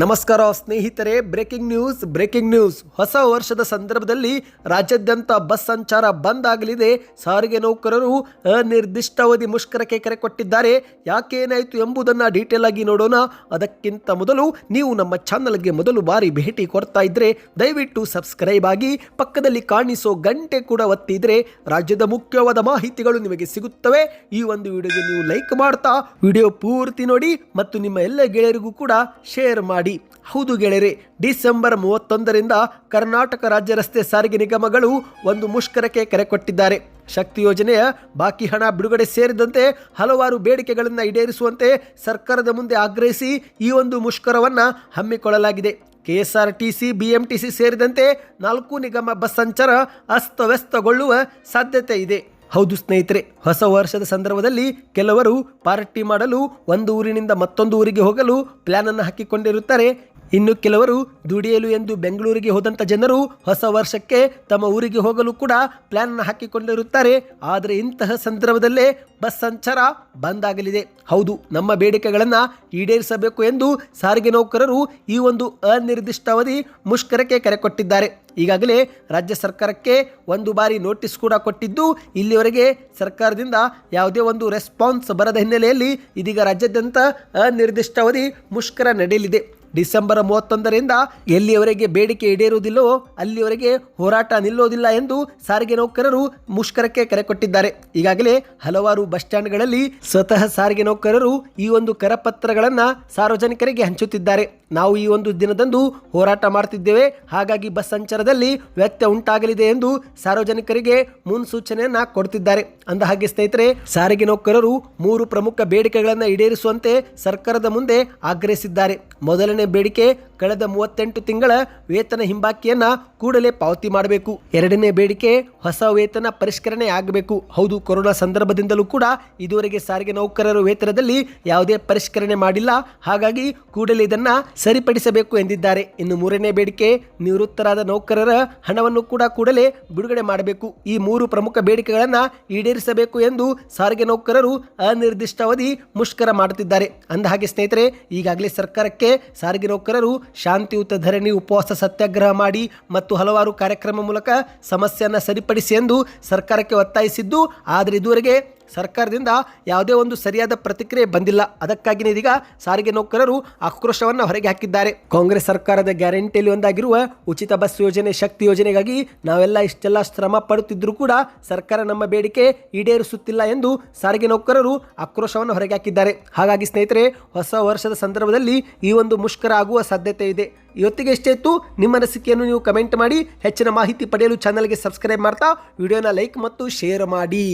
ನಮಸ್ಕಾರ ಸ್ನೇಹಿತರೆ breaking news breaking news ಹೊಸ ವರ್ಷದ ಸಂದರ್ಭದಲ್ಲಿ ರಾಜ್ಯಾದ್ಯಂತ ಬಸ್ ಸಂಚಾರ ಬಂದ್ ಆಗಲಿದೆ. ಸಾರಿಗೆ ನೌಕರರು ಅನಿರ್ದಿಷ್ಟಾವಧಿ ಮುಷ್ಕರಕ್ಕೆ ಕರೆ ಕೊಟ್ಟಿದ್ದಾರೆ. ಯಾಕೆ ಏನಾಯಿತು ಎಂಬುದನ್ನು ಡೀಟೇಲ್ ಆಗಿ ನೋಡೋಣ. ಅದಕ್ಕಿಂತ ಮೊದಲು ನೀವು ನಮ್ಮ ಚಾನಲ್ಗೆ ಮೊದಲು ಬಾರಿ ಭೇಟಿ ಕೊಡ್ತಾ ಇದ್ರೆ, ದಯವಿಟ್ಟು ಸಬ್ಸ್ಕ್ರೈಬ್ ಆಗಿ, ಪಕ್ಕದಲ್ಲಿ ಕಾಣಿಸೋ ಗಂಟೆ ಕೂಡ ಒತ್ತಿದ್ರೆ ರಾಜ್ಯದ ಮುಖ್ಯವಾದ ಮಾಹಿತಿಗಳು ನಿಮಗೆ ಸಿಗುತ್ತವೆ. ಈ ಒಂದು ವಿಡಿಯೋಗೆ ನೀವು ಲೈಕ್ ಮಾಡ್ತಾ ವಿಡಿಯೋ ಪೂರ್ತಿ ನೋಡಿ ಮತ್ತು ನಿಮ್ಮ ಎಲ್ಲ ಗೆಳೆಯರಿಗೂ ಕೂಡ ಶೇರ್ ಮಾಡಿ. ಹೌದು ಗೆಳೆಯರೆ, ಡಿಸೆಂಬರ್ ಮೂವತ್ತೊಂದರಿಂದ ಕರ್ನಾಟಕ ರಾಜ್ಯ ರಸ್ತೆ ಸಾರಿಗೆ ನಿಗಮಗಳು ಒಂದು ಮುಷ್ಕರಕ್ಕೆ ಕರೆ ಕೊಟ್ಟಿದ್ದಾರೆ. ಶಕ್ತಿ ಯೋಜನೆಯ ಬಾಕಿ ಹಣ ಬಿಡುಗಡೆ ಸೇರಿದಂತೆ ಹಲವಾರು ಬೇಡಿಕೆಗಳನ್ನು ಈಡೇರಿಸುವಂತೆ ಸರ್ಕಾರದ ಮುಂದೆ ಆಗ್ರಹಿಸಿ ಈ ಒಂದು ಮುಷ್ಕರವನ್ನು ಹಮ್ಮಿಕೊಳ್ಳಲಾಗಿದೆ. ಕೆಎಸ್ಆರ್ಟಿಸಿ, ಬಿಎಂಟಿಸಿ ಸೇರಿದಂತೆ ನಾಲ್ಕು ನಿಗಮ ಬಸ್ ಸಂಚಾರ ಅಸ್ತವ್ಯಸ್ತಗೊಳ್ಳುವ ಸಾಧ್ಯತೆ ಇದೆ. ಹೌದು ಸ್ನೇಹಿತರೆ, ಹೊಸ ವರ್ಷದ ಸಂದರ್ಭದಲ್ಲಿ ಕೆಲವರು ಪಾರ್ಟಿ ಮಾಡಲು ಒಂದು ಊರಿನಿಂದ ಮತ್ತೊಂದು ಊರಿಗೆ ಹೋಗಲು ಪ್ಲಾನ್ ಅನ್ನು ಹಾಕಿಕೊಂಡಿರುತ್ತಾರೆ. ಇನ್ನು ಕೆಲವರು ದುಡಿಯಲು ಎಂದು ಬೆಂಗಳೂರಿಗೆ ಹೋದಂಥ ಜನರು ಹೊಸ ವರ್ಷಕ್ಕೆ ತಮ್ಮ ಊರಿಗೆ ಹೋಗಲು ಕೂಡ ಪ್ಲಾನ್ ಹಾಕಿಕೊಂಡಿರುತ್ತಾರೆ. ಆದರೆ ಇಂತಹ ಸಂದರ್ಭದಲ್ಲೇ ಬಸ್ ಸಂಚಾರ ಬಂದ್ ಆಗಲಿದೆ. ಹೌದು, ನಮ್ಮ ಬೇಡಿಕೆಗಳನ್ನು ಈಡೇರಿಸಬೇಕು ಎಂದು ಸಾರಿಗೆ ನೌಕರರು ಈ ಒಂದು ಅನಿರ್ದಿಷ್ಟಾವಧಿ ಮುಷ್ಕರಕ್ಕೆ ಕರೆ ಕೊಟ್ಟಿದ್ದಾರೆ. ಈಗಾಗಲೇ ರಾಜ್ಯ ಸರ್ಕಾರಕ್ಕೆ ಒಂದು ಬಾರಿ ನೋಟಿಸ್ ಕೂಡ ಕೊಟ್ಟಿದ್ದು, ಇಲ್ಲಿವರೆಗೆ ಸರ್ಕಾರದಿಂದ ಯಾವುದೇ ಒಂದು ರೆಸ್ಪಾನ್ಸ್ ಬರದ ಹಿನ್ನೆಲೆಯಲ್ಲಿ ಇದೀಗ ರಾಜ್ಯಾದ್ಯಂತ ಅನಿರ್ದಿಷ್ಟಾವಧಿ ಮುಷ್ಕರ ನಡೆಯಲಿದೆ. ಡಿಸೆಂಬರ್ ಮೂವತ್ತೊಂದರಿಂದ ಎಲ್ಲಿಯವರೆಗೆ ಬೇಡಿಕೆ ಈಡೇರುವುದಿಲ್ಲವೋ ಅಲ್ಲಿಯವರೆಗೆ ಹೋರಾಟ ನಿಲ್ಲೋದಿಲ್ಲ ಎಂದು ಸಾರಿಗೆ ನೌಕರರು ಮುಷ್ಕರಕ್ಕೆ ಕರೆ ಕೊಟ್ಟಿದ್ದಾರೆ. ಈಗಾಗಲೇ ಹಲವಾರು ಬಸ್ ಸ್ಟ್ಯಾಂಡ್ಗಳಲ್ಲಿ ಸ್ವತಃ ಸಾರಿಗೆ ನೌಕರರು ಈ ಒಂದು ಕರಪತ್ರಗಳನ್ನು ಸಾರ್ವಜನಿಕರಿಗೆ ಹಂಚುತ್ತಿದ್ದಾರೆ. ನಾವು ಈ ಒಂದು ದಿನದಂದು ಹೋರಾಟ ಮಾಡ್ತಿದ್ದೇವೆ. ಹಾಗಾಗಿ ಬಸ್ ಸಂಚಾರದಲ್ಲಿ ವ್ಯತ್ಯಯ ಉಂಟಾಗಲಿದೆ ಎಂದು ಸಾರ್ವಜನಿಕರಿಗೆ ಮುನ್ಸೂಚನೆಯನ್ನ ಕೊಡ್ತಿದ್ದಾರೆ. ಅಂದ ಹಾಗೆ ಸ್ನೇಹಿತರೆ, ಸಾರಿಗೆ ನೌಕರರು ಮೂರು ಪ್ರಮುಖ ಬೇಡಿಕೆಗಳನ್ನು ಈಡೇರಿಸುವಂತೆ ಸರ್ಕಾರದ ಮುಂದೆ ಆಗ್ರಹಿಸಿದ್ದಾರೆ. ಮೊದಲನೇ ಬೇಡಿಕೆ ಕಳೆದ ಮೂವತ್ತೆಂಟು ತಿಂಗಳ ವೇತನ ಹಿಂಬಾಕಿಯನ್ನ ಕೂಡಲೇ ಪಾವತಿ ಮಾಡಬೇಕು. ಎರಡನೇ ಬೇಡಿಕೆ ಹೊಸ ವೇತನ ಪರಿಷ್ಕರಣೆ ಆಗಬೇಕು. ಹೌದು, ಕೊರೋನಾ ಸಂದರ್ಭದಿಂದಲೂ ಕೂಡ ಇದುವರೆಗೆ ಸಾರಿಗೆ ನೌಕರರ ವೇತನದಲ್ಲಿ ಯಾವುದೇ ಪರಿಷ್ಕರಣೆ ಮಾಡಿಲ್ಲ. ಹಾಗಾಗಿ ಕೂಡಲೇ ಇದನ್ನ ಸರಿಪಡಿಸಬೇಕು ಎಂದಿದ್ದಾರೆ. ಇನ್ನು ಮೂರನೇ ಬೇಡಿಕೆ, ನಿವೃತ್ತರಾದ ನೌಕರರ ಹಣವನ್ನು ಕೂಡ ಕೂಡಲೇ ಬಿಡುಗಡೆ ಮಾಡಬೇಕು. ಈ ಮೂರು ಪ್ರಮುಖ ಬೇಡಿಕೆಗಳನ್ನು ಈಡೇರಿಸಬೇಕು ಎಂದು ಸಾರಿಗೆ ನೌಕರರು ಅನಿರ್ದಿಷ್ಟಾವಧಿ ಮುಷ್ಕರ ಮಾಡುತ್ತಿದ್ದಾರೆ. ಅಂದಹಾಗೆ ಸ್ನೇಹಿತರೆ, ಈಗಾಗಲೇ ಸರ್ಕಾರಕ್ಕೆ ಸಾರಿಗೆ ನೌಕರರು ಶಾಂತಿಯುತ ಧರಣಿ ಉಪವಾಸ ಸತ್ಯಾಗ್ರಹ ಮಾಡಿ ಮತ್ತು ಹಲವಾರು ಕಾರ್ಯಕ್ರಮ ಮೂಲಕ ಸಮಸ್ಯೆಯನ್ನು ಸರಿಪಡಿಸಿ ಎಂದು ಸರ್ಕಾರಕ್ಕೆ ಒತ್ತಾಯಿಸಿದ್ದು, ಆದರೆ ಇದುವರೆಗೆ ಸರ್ಕಾರದಿಂದ ಯಾವುದೇ ಒಂದು ಸರಿಯಾದ ಪ್ರತಿಕ್ರಿಯೆ ಬಂದಿಲ್ಲ. ಅದಕ್ಕಾಗಿಯೇ ಇದೀಗ ಸಾರಿಗೆ ನೌಕರರು ಆಕ್ರೋಶವನ್ನು ಹೊರಗೆ ಹಾಕಿದ್ದಾರೆ. ಕಾಂಗ್ರೆಸ್ ಸರ್ಕಾರದ ಗ್ಯಾರಂಟಿಯಲ್ಲಿ ಒಂದಾಗಿರುವ ಉಚಿತ ಬಸ್ ಯೋಜನೆ, ಶಕ್ತಿ ಯೋಜನೆಗಾಗಿ ನಾವೆಲ್ಲ ಇಷ್ಟೆಲ್ಲ ಶ್ರಮ ಪಡುತ್ತಿದ್ದರೂ ಕೂಡ ಸರ್ಕಾರ ನಮ್ಮ ಬೇಡಿಕೆ ಈಡೇರಿಸುತ್ತಿಲ್ಲ ಎಂದು ಸಾರಿಗೆ ನೌಕರರು ಆಕ್ರೋಶವನ್ನು ಹೊರಗೆ ಹಾಕಿದ್ದಾರೆ. ಹಾಗಾಗಿ ಸ್ನೇಹಿತರೆ, ಹೊಸ ವರ್ಷದ ಸಂದರ್ಭದಲ್ಲಿ ಈ ಒಂದು ಮುಷ್ಕರ ಆಗುವ ಸಾಧ್ಯತೆ ಇದೆ. ಇವತ್ತಿಗೆ ಎಷ್ಟೇ ಇತ್ತು. ನಿಮ್ಮ ಅನಿಸಿಕೆಯನ್ನು ನೀವು ಕಮೆಂಟ್ ಮಾಡಿ, ಹೆಚ್ಚಿನ ಮಾಹಿತಿ ಪಡೆಯಲು ಚಾನಲ್ಗೆ ಸಬ್ಸ್ಕ್ರೈಬ್ ಮಾಡ್ತಾ, ವಿಡಿಯೋನ ಲೈಕ್ ಮತ್ತು ಶೇರ್ ಮಾಡಿ.